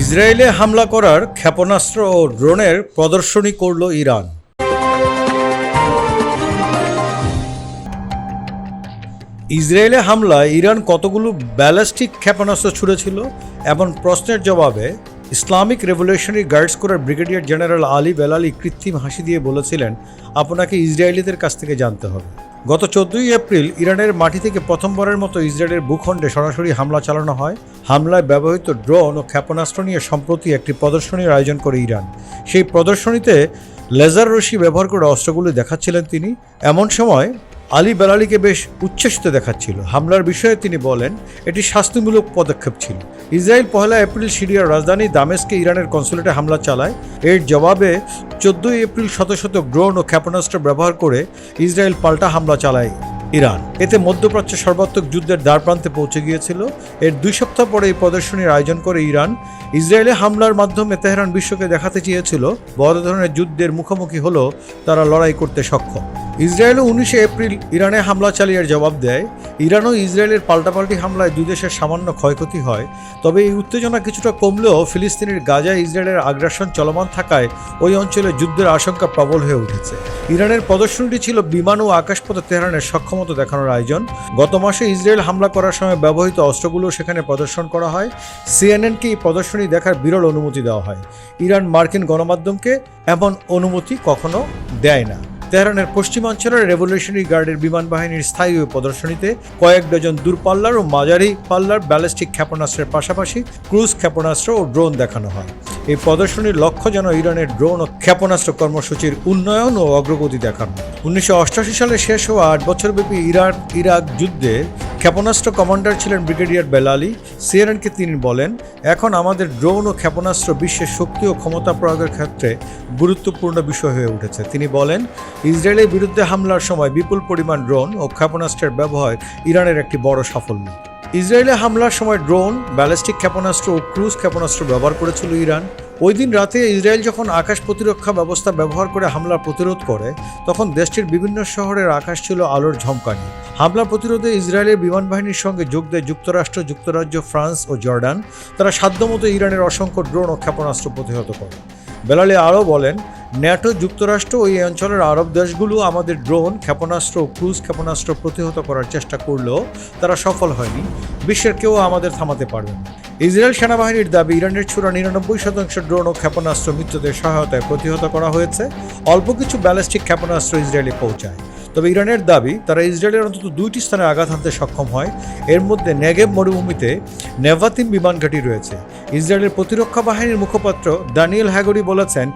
ইসরায়েলে হামলা করার ক্ষেপণাস্ত্র ও ড্রোনের প্রদর্শনী করল ইরান। ইসরায়েলে হামলায় ইরান কতগুলো ব্যালিস্টিক ক্ষেপণাস্ত্র ছুড়েছিল এমন প্রশ্নের জবাবে ইসলামিক রেভলিউশনারি গার্ডস করার ব্রিগেডিয়ার জেনারেল আলী বেলালি কৃত্রিম হাসি দিয়ে বলেছিলেন, আপনাকে ইসরায়েলিদের কাছ থেকে জানতে হবে। গত চোদ্দই এপ্রিল ইরানের মাটি থেকে প্রথমবারের মতো ইসরায়েলের ভূখণ্ডে সরাসরি হামলা চালানো হয়। হামলায় ব্যবহৃত ড্রোন ও ক্ষেপণাস্ত্র নিয়ে সম্প্রতি একটি প্রদর্শনীর আয়োজন করে ইরান। সেই প্রদর্শনীতে লেজার রশি ব্যবহার করে অস্ত্রগুলি দেখাচ্ছিলেন তিনি। এমন সময় আলী বেলালিকে বেশ উচ্ছ্বসিত দেখাচ্ছিল। হামলার বিষয়ে তিনি বলেন, এটি শাস্তিমূলক পদক্ষেপ ছিল। ইসরায়েল পহেলা এপ্রিল সিরিয়ার রাজধানী দামেস্কে ইরানের কনসুলেটে হামলা চালায়। এর জবাবে চোদ্দই এপ্রিল শত শত ড্রোন ও ক্ষেপণাস্ত্র ব্যবহার করে ইসরায়েল পাল্টা হামলা চালায়। ইরান। এতে মধ্যপ্রাচ্যে সর্বাত্মক যুদ্ধের দ্বারপ্রান্তে পৌঁছে গিয়েছিল। এর দুই সপ্তাহ পরে এই প্রদর্শনীর আয়োজন করে ইরান। ইসরায়েলে হামলার মাধ্যমে তেহরান বিশ্বকে দেখাতে চেয়েছিল, বড় ধরনের যুদ্ধের মুখোমুখি হলেও তারা লড়াই করতে সক্ষম। ইসরায়েলও উনিশে এপ্রিল ইরানে হামলা চালিয়ে জবাব দেয়। ইরানও ইসরায়েলের পাল্টাপাল্টি হামলায় দুই দেশের সামান্য ক্ষয়ক্ষতি হয়। তবে এই উত্তেজনা কিছুটা কমলেও ফিলিস্তিনের গাজায় ইসরায়েলের আগ্রাসন চলমান থাকায় ওই অঞ্চলে যুদ্ধের আশঙ্কা প্রবল হয়ে উঠেছে। ইরানের প্রদর্শনীটি ছিল বিমান ও আকাশপথে তেহরানের সক্ষমতা দেখানোর আয়োজন। গত মাসে ইসরায়েল হামলা করার সময় ব্যবহৃত অস্ত্রগুলো সেখানে প্রদর্শন করা হয়। সিএনএনকে এই প্রদর্শনী দেখার বিরল অনুমতি দেওয়া হয়। ইরান মার্কিন গণমাধ্যমকে এমন অনুমতি কখনো দেয় না। তেহরানের পশ্চিমাঞ্চলের রেভলিউশনারি গার্ডের বিমান বাহিনীর স্থায়ী প্রদর্শনীতে কয়েক ডজন দূরপাল্লার ও মাঝারি পাল্লার ব্যালিস্টিক ক্ষেপণাস্ত্রের পাশাপাশি ক্রুজ ক্ষেপণাস্ত্র ও ড্রোন দেখানো হয়। এই প্রদর্শনীর লক্ষ্য যেন ইরানের ড্রোন ও ক্ষেপণাস্ত্র কর্মসূচির উন্নয়ন ও অগ্রগতি দেখানো। উনিশশো সালে শেষ হওয়া আট বছরব্যাপী ইরাক ইরাক যুদ্ধে ক্ষেপণাস্ত্র কমান্ডার ছিলেন ব্রিগেডিয়ার বেলালি। সিএনএনকে তিনি বলেন, এখন আমাদের ড্রোন ও ক্ষেপণাস্ত্র বিশ্বের শক্তি ও ক্ষমতা প্রয়োগের ক্ষেত্রে গুরুত্বপূর্ণ বিষয় হয়ে উঠেছে। তিনি বলেন, ইসরায়েলের বিরুদ্ধে হামলার সময় বিপুল পরিমাণ ড্রোন ও ক্ষেপণাস্ত্রের ব্যবহার ইরানের একটি বড় সাফল্য। ইসরায়েলে হামলার সময় ড্রোন, ব্যালিস্টিক ক্ষেপণাস্ত্র ও ক্রুজ ক্ষেপণাস্ত্র ব্যবহার করেছিল ইরান। ওই দিন রাতে ইসরায়েল যখন আকাশ প্রতিরক্ষা ব্যবস্থা ব্যবহার করে হামলা প্রতিরোধ করে, তখন দেশটির বিভিন্ন শহরের আকাশ ছিল আলোর ঝমকানি। হামলা প্রতিরোধে ইসরায়েলের বিমান বাহিনীর সঙ্গে যোগ দেয় যুক্তরাষ্ট্র, যুক্তরাজ্য, ফ্রান্স ও জর্ডান। তারা সাধ্যমতো ইরানের অসংখ্য ড্রোন ও ক্ষেপণাস্ত্র প্রতিহত করে। বেলালে আরও বলেন, ন্যাটো, যুক্তরাষ্ট্র ওই অঞ্চলের আরব দেশগুলো আমাদের ড্রোন, ক্ষেপণাস্ত্র ক্রুজ ক্ষেপণাস্ত্র প্রতিহত করার চেষ্টা করলেও তারা সফল হয়নি। বিশ্বের কেউ আমাদের থামাতে পারবে না। ইসরায়েল সেনাবাহিনীর দাবি, ইরানের ছুড়া নিরানব্বই শতাংশ ড্রোন ও ক্ষেপণাস্ত্র মিত্রদের সহায়তায় প্রতিহত করা হয়েছে। অল্প কিছু ব্যালিস্টিক ক্ষেপণাস্ত্র ইসরায়েলে পৌঁছায়। তবে ইরানের দাবি, তারা ইসরায়েলের অন্তত দুইটি স্থানে আঘাত হানতে সক্ষম হয়। এর মধ্যে নেগেব মরুভূমিতে নেভাতিম বিমান ঘাঁটি রয়েছে। ইসরায়েলের প্রতিরক্ষা বাহিনীর মুখপাত্র দানিয়েল হ্যাগরি বলেছেন,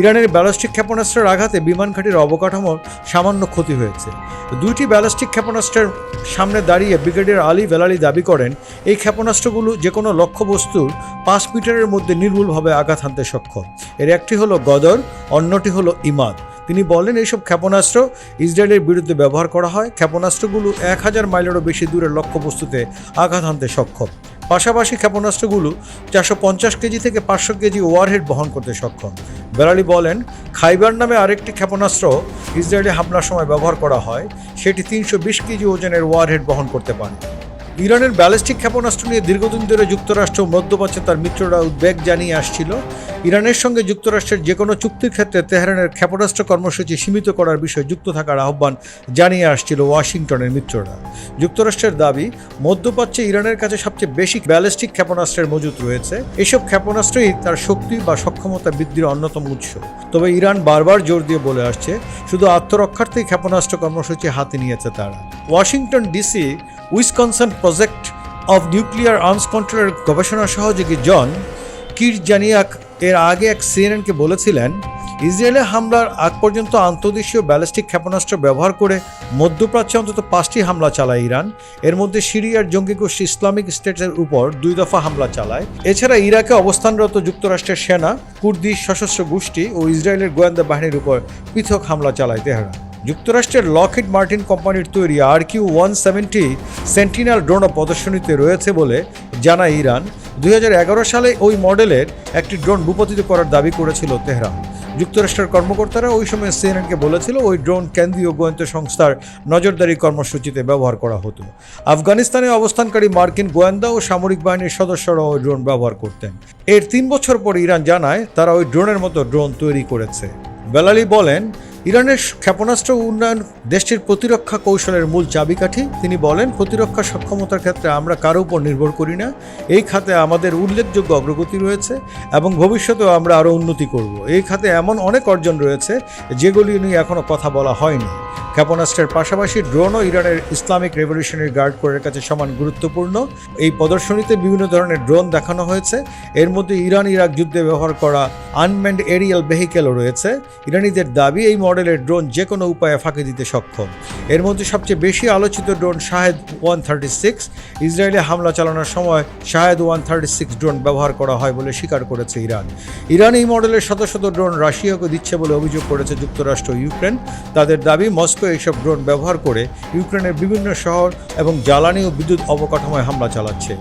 ইরানের ব্যালিস্টিক ক্ষেপণাস্ত্রের আঘাতে বিমান ঘাঁটির অবকাঠামোর সামান্য ক্ষতি হয়েছে। দুইটি ব্যালিস্টিক ক্ষেপণাস্ত্রের সামনে দাঁড়িয়ে ব্রিগেডিয়ার আলী বেলালি দাবি করেন, এই ক্ষেপণাস্ত্রগুলো যে কোনো লক্ষ্যবস্তুর পাঁচ মিটারের মধ্যে নির্ভুলভাবে আঘাত হানতে সক্ষম। এর একটি হলো গদর, অন্যটি হলো ইমাদ। তিনি বলেন এইসব ক্ষেপণাস্ত্র ইসরায়েলের বিরুদ্ধে ব্যবহার করা হয়। ক্ষেপণাস্ত্রগুলো এক হাজার মাইলেরও বেশি দূরের লক্ষ্যবস্তুতে আঘাত হানতে সক্ষম। পাশাপাশি ক্ষেপণাস্ত্রগুলো চারশো পঞ্চাশ কেজি থেকে পাঁচশো কেজি ওয়ারহেড বহন করতে সক্ষম। বেলালি বলেন, খাইবার নামে আরেকটি ক্ষেপণাস্ত্র ইসরায়েলে হামলার সময় ব্যবহার করা হয়। সেটি তিনশো বিশ কেজি ওজনের ওয়ারহেড বহন করতে পারে। ইরানের ব্যালিস্টিক ক্ষেপণাস্ত্র নিয়ে দীর্ঘদিন ধরে যুক্তরাষ্ট্র মধ্যপ্রাচ্যে তার মিত্ররা উদ্বেগ জানিয়ে আসছিল। ইরানের সঙ্গে যুক্তরাষ্ট্রের যে কোনো চুক্তির ক্ষেত্রে তেহরানের ক্ষেপণাস্ত্র কর্মসূচি সীমিত করার বিষয়ে যুক্ত থাকার আহ্বান জানিয়ে আসছিল ওয়াশিংটনের মিত্ররা। যুক্তরাষ্ট্রের দাবি, মধ্যপ্রাচ্যে ইরানের কাছে সবচেয়ে বেশি ব্যালিস্টিক ক্ষেপণাস্ত্রের মজুত রয়েছে। এসব ক্ষেপণাস্ত্রই তার শক্তি বা সক্ষমতা বৃদ্ধির অন্যতম উৎস। তবে ইরান বারবার জোর দিয়ে বলে আসছে, শুধু আত্মরক্ষার্থেই ক্ষেপণাস্ত্র কর্মসূচি হাতে নিয়েছে তারা। Washington DC Wisconsin project of nuclear arms কন্ট্রোলের গবেষণা সহযোগী জন কিরজানিয়াক এর আগে এক সিএনএনকে বলেছিলেন, ইসরায়েলে হামলার আগ পর্যন্ত আন্তর্দেশীয় ব্যালিস্টিক ক্ষেপণাস্ত্র ব্যবহার করে মধ্যপ্রাচ্যে অন্তত পাঁচটি হামলা চালায় ইরান। এর মধ্যে সিরিয়ার জঙ্গি গোষ্ঠী ইসলামিক স্টেটের উপর দুই দফা হামলা চালায়। এছাড়া ইরাকে অবস্থানরত যুক্তরাষ্ট্রের সেনা, কুর্দি সশস্ত্র গোষ্ঠী ও ইসরায়েলের গোয়েন্দা বাহিনীর উপর পৃথক হামলা চালায় তেহরান। যুক্তরাষ্ট্রের লকহিড মার্টিন কোম্পানির তৈরি R Q one seventy sentinel ড্রোনও প্রদর্শনীতে রয়েছে বলে জানায় ইরান। দু হাজার এগারো সালে ওই মডেলের একটি ড্রোন ভূপতিত করার দাবি করেছিল তেহরান। যুক্তরাষ্ট্রের কর্মকর্তারা ওই সময় সিএনএনকে বলেছিল, ওই ড্রোন কেন্দ্রীয় গোয়েন্দা সংস্থার নজরদারি কর্মসূচিতে ব্যবহার করা হতো। আফগানিস্তানে অবস্থানকারী মার্কিন গোয়েন্দা ও সামরিক বাহিনীর সদস্যরা ওই ড্রোন ব্যবহার করতেন। এর তিন বছর পর ইরান জানায়, তারা ওই ড্রোনের মতো ড্রোন তৈরি করেছে। বেলালি বলেন ইরানের ক্ষেপণাস্ত্র উন্নয়ন দেশটির প্রতিরক্ষা কৌশলের মূল চাবিকাঠি। তিনি বলেন, প্রতিরক্ষা সক্ষমতার ক্ষেত্রে আমরা কারও উপর নির্ভর করি না। এই খাতে আমাদের উল্লেখযোগ্য অগ্রগতি রয়েছে এবং ভবিষ্যতেও আমরা আরও উন্নতি করব। এই খাতে এমন অনেক অর্জন রয়েছে যেগুলি নিয়ে এখনও কথা বলা হয়নি। ক্ষেপণাস্ত্রের পাশাপাশি ড্রোনও ইরানের ইসলামিক রেভলিউশনারি গার্ড কোরের কাছে সমান গুরুত্বপূর্ণ। এই প্রদর্শনীতে বিভিন্ন ধরনের ড্রোন দেখানো হয়েছে। এর মধ্যে ইরান ইরাক যুদ্ধে ব্যবহার করা আনম্যান্ড এরিয়াল ভেহিকেলও রয়েছে। ইরানিদের দাবি, এই মডেলের ড্রোন যে কোনো উপায়ে ফাঁকি দিতে সক্ষম। এর মধ্যে সবচেয়ে বেশি আলোচিত drone Shahed one thirty six. ইসরায়েলে হামলা চালানোর সময় Shahed one thirty six drone ব্যবহার করা হয় বলে স্বীকার করেছে ইরান। ইরান এই মডেলের শত শত ড্রোন রাশিয়াকে দিচ্ছে বলে অভিযোগ করেছে যুক্তরাষ্ট্র ইউক্রেন। তাদের দাবি, মস্কো এইসব ড্রোন ব্যবহার করে ইউক্রেনের বিভিন্ন শহর এবং জ্বালানি ও বিদ্যুৎ অবকাঠামোয় হামলা চালাচ্ছে।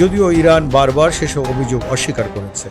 যদিও ইরান বারবার সেসব অভিযোগ অস্বীকার করেছে।